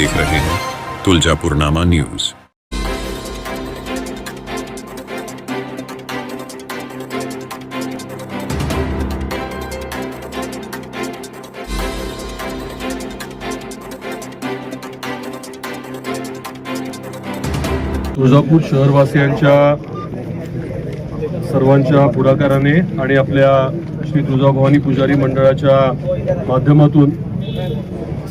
देख रहे हैं तुलजापुरनामा न्यूज। तुळजापूर शहरवासियांच्या सर्वांच्या पुढाकाराने आणि आपल्या श्री तुळजाभवानी पुजारी मंडळाच्या माध्यमातून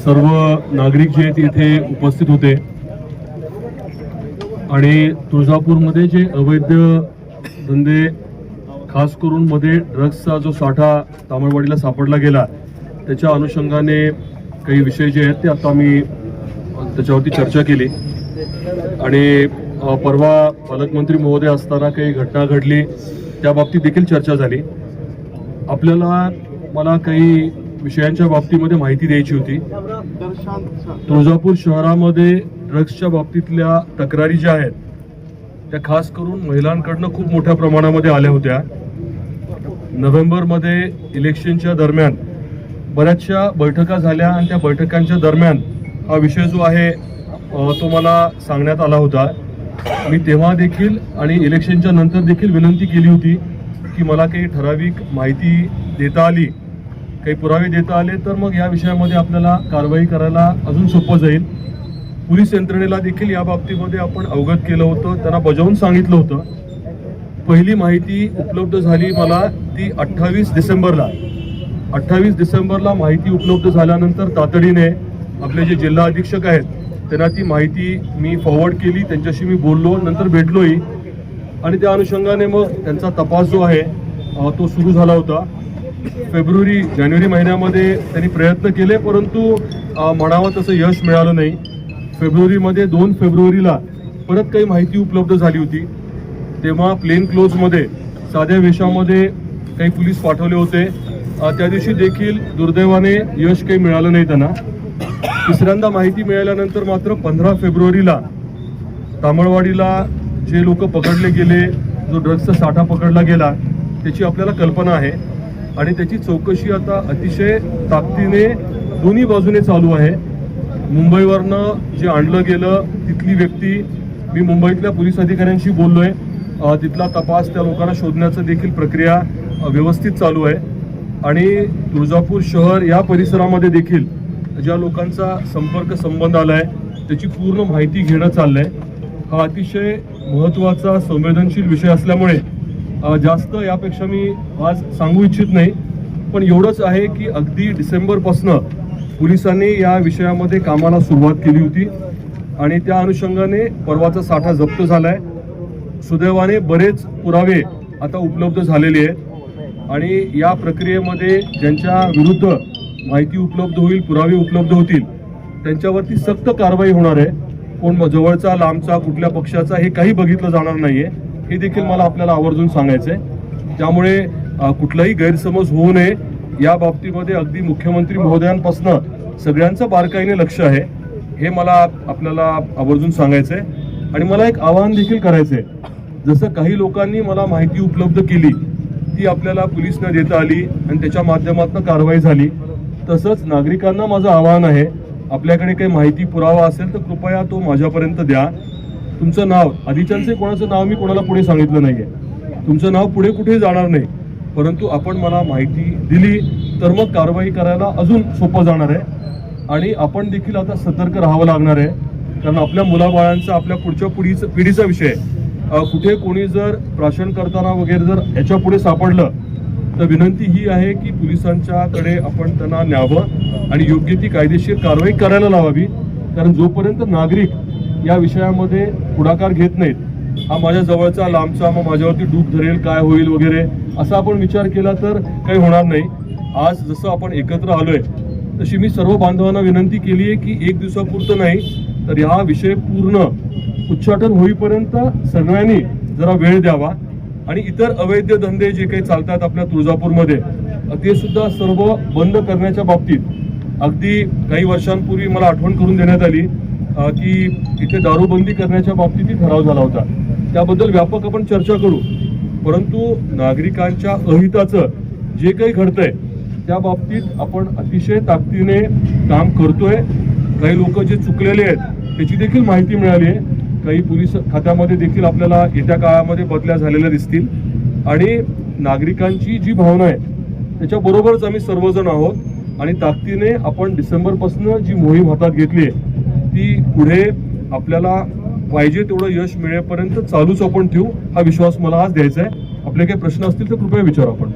सर्व नागरिक जे आहेत इथे उपस्थित होते. आणि तुळजापूरमध्ये जे अवैध धंदे खास करून मध्ये ड्रग्सचा जो साठा तामळवाडीला सापडला गेला त्याच्या अनुषंगाने काही विषय जे आहेत ते आता मी त्याच्यावरती चर्चा केली. आणि परवा पालकमंत्री महोदय असताना काही घटना घडली त्या बाबतीत देखील चर्चा झाली. आपल्याला मला काही विषयांच्या बाबतीमध्ये माहिती द्यायची होती. तुळजापूर शहरामध्ये ड्रग्सच्या बाबतीतल्या तक्रारी ज्या आहेत त्या खास करून महिलांकडनं खूप मोठ्या प्रमाणामध्ये आल्या होत्या. नोव्हेंबरमध्ये इलेक्शनच्या दरम्यान बऱ्याचशा बैठका झाल्या आणि त्या बैठकांच्या दरम्यान हा विषय जो आहे तो मला सांगण्यात आला होता. मी तेव्हा देखील आणि इलेक्शनच्या नंतर देखील विनंती केली होती की मला काही ठराविक माहिती देता आली. काही पुरावे देता आले तर मग या विषयामध्ये आपल्याला कारवाई करायला अजून सोपं जाईल. पोलीस यंत्रणेला देखील या बाबतीमध्ये आपण अवगत केलं होतं. त्यांना बजावून सांगितलं होतं. पहिली माहिती उपलब्ध झाली मला ती अठ्ठावीस डिसेंबरला. अठ्ठावीस डिसेंबरला माहिती उपलब्ध झाल्यानंतर तातडीने आपले जे जिल्हा अधीक्षक आहेत त्यांना ती माहिती मी फॉरवर्ड केली. त्यांच्याशी मी बोललो नंतर भेटलोही. आणि त्या अनुषंगाने मग त्यांचा तपास जो आहे तो सुरू झाला होता. फेब्रुवारी जानेवारी महिन्यामध्ये त्यांनी प्रयत्न केले परंतु म्हणावं तसं यश मिळालं नाही. फेब्रुवारीमध्ये दोन फेब्रुवारीला परत काही माहिती उपलब्ध झाली होती. तेव्हा प्लेन क्लोजमध्ये साध्या वेशामध्ये काही पोलीस पाठवले होते. त्या दिवशी देखील दुर्दैवाने यश काही मिळालं नाही त्यांना. तिसऱ्यांदा माहिती मिळाल्यानंतर मात्र पंधरा फेब्रुवारीला तामळवाडीला जे लोक पकडले गेले जो ड्रग्सचा साठा पकडला गेला त्याची आपल्याला कल्पना आहे. आणि त्याची चौकशी आता अतिशय ताकदीने दोन्ही बाजूने चालू आहे. मुंबईवरनं जे आणलं गेलं तिथली व्यक्ती मी मुंबईतल्या पोलीस अधिकाऱ्यांशी बोललो आहे तिथला तपास त्या लोकांना शोधण्याचं देखील प्रक्रिया व्यवस्थित चालू आहे. आणि तुळजापूर शहर या परिसरामध्ये देखील ज्या लोकांचा संपर्क संबंध आला आहे त्याची पूर्ण माहिती घेणं चाललं आहे हा अतिशय महत्त्वाचा संवेदनशील विषय असल्यामुळे जास्त यापेक्षा मी आज सांगू इच्छित नाही. पण एवढंच आहे की अगदी डिसेंबरपासनं पोलिसांनी या विषयामध्ये कामाला सुरुवात केली होती. आणि त्या अनुषंगाने परवाचा साठा जप्त झाला आहे सुदैवाने बरेच पुरावे आता उपलब्ध झालेले आहेत. आणि या प्रक्रियेमध्ये ज्यांच्या विरुद्ध माहिती उपलब्ध होईल पुरावे उपलब्ध होतील त्यांच्यावरती सक्त कारवाई होणार आहे. कोण जवळचा लांबचा कुठल्या पक्षाचा हे काही बघितलं जाणार नाही आहे हे देखील मला आपल्याला आवर्जून सांगायचं आहे त्यामुळे कुठलाही गैरसमज होऊ नये. या बाबतीमध्ये अगदी मुख्यमंत्री महोदयांपासनं सगळ्यांचं बारकाईने लक्ष आहे. हे मला आपल्याला आवर्जून सांगायचं आहे आणि मला एक आवाहन देखील करायचं आहे जसं काही लोकांनी मला माहिती उपलब्ध केली ती आपल्याला पोलिसनं देता आली आणि त्याच्या माध्यमातून कारवाई झाली तसंच नागरिकांना माझं आवाहन आहे आपल्याकडे काही माहिती पुरावा असेल तर कृपया तो माझ्यापर्यंत द्या. तुमचं नाव आधीच्यांचे कोणाचं नाव मी कोणाला पुढे सांगितलं नाही आहे तुमचं नाव पुढे कुठे जाणार नाही. परंतु आपण मला माहिती दिली तर मग कारवाई करायला अजून सोपं जाणार आहे. आणि आपण देखील आता सतर्क राहावं लागणार आहे. कारण आपल्या मुलाबाळांचा आपल्या पुढच्या पिढीचा पिढीचा विषय कुठे कोणी जर प्राशन करताना वगैरे जर याच्यापुढे सापडलं तर विनंती ही आहे की पोलिसांच्याकडे आपण त्यांना न्यावं आणि योग्य ती कायदेशीर कारवाई करायला लावावी. कारण जोपर्यंत नागरिक या विषयामध्ये पुढाकार घेत नाहीत. हा माझ्या जवळचा लांबचा मग माझ्यावरती डूब धरेल काय होईल वगैरे असा आपण विचार केला तर काही होणार नाही. आज जसं आपण एकत्र आलोय तशी मी सर्व बांधवांना विनंती केली आहे की एक दिवसापुरतं नाही तर हा विषय पूर्ण उच्चाटन होईपर्यंत सगळ्यांनी जरा वेळ द्यावा. आणि इतर अवैध धंदे जे काही चालतात आपल्या तुळजापूरमध्ये ते सुद्धा सर्व बंद करण्याच्या बाबतीत. अगदी काही वर्षांपूर्वी मला आठवण करून देण्यात आली. की इथे दारूबंदी करण्याच्या बाबतीतही ठराव झाला होता. त्याबद्दल व्यापक आपण चर्चा करू. परंतु नागरिकांच्या अहिताचं जे काही घडतंय त्या बाबतीत आपण अतिशय ताकदीने काम करतोय. काही लोक जे चुकलेले आहेत त्याची देखील माहिती मिळाली आहे. काही पोलीस खात्यामध्ये देखील आपल्याला येत्या काळामध्ये बदल्या झालेल्या दिसतील. आणि नागरिकांची जी भावना आहे त्याच्याबरोबरच आम्ही सर्वजण आहोत. आणि ताकदीने आपण डिसेंबरपासून जी मोहीम हातात घेतली आहे ती पुढे आपल्याला पाहिजे तेवढं यश मिळेपर्यंत चालूच आपण ठेवू हा विश्वास मला आज द्यायचा आहे. आपले काही प्रश्न असतील तर कृपया विचारा आपण.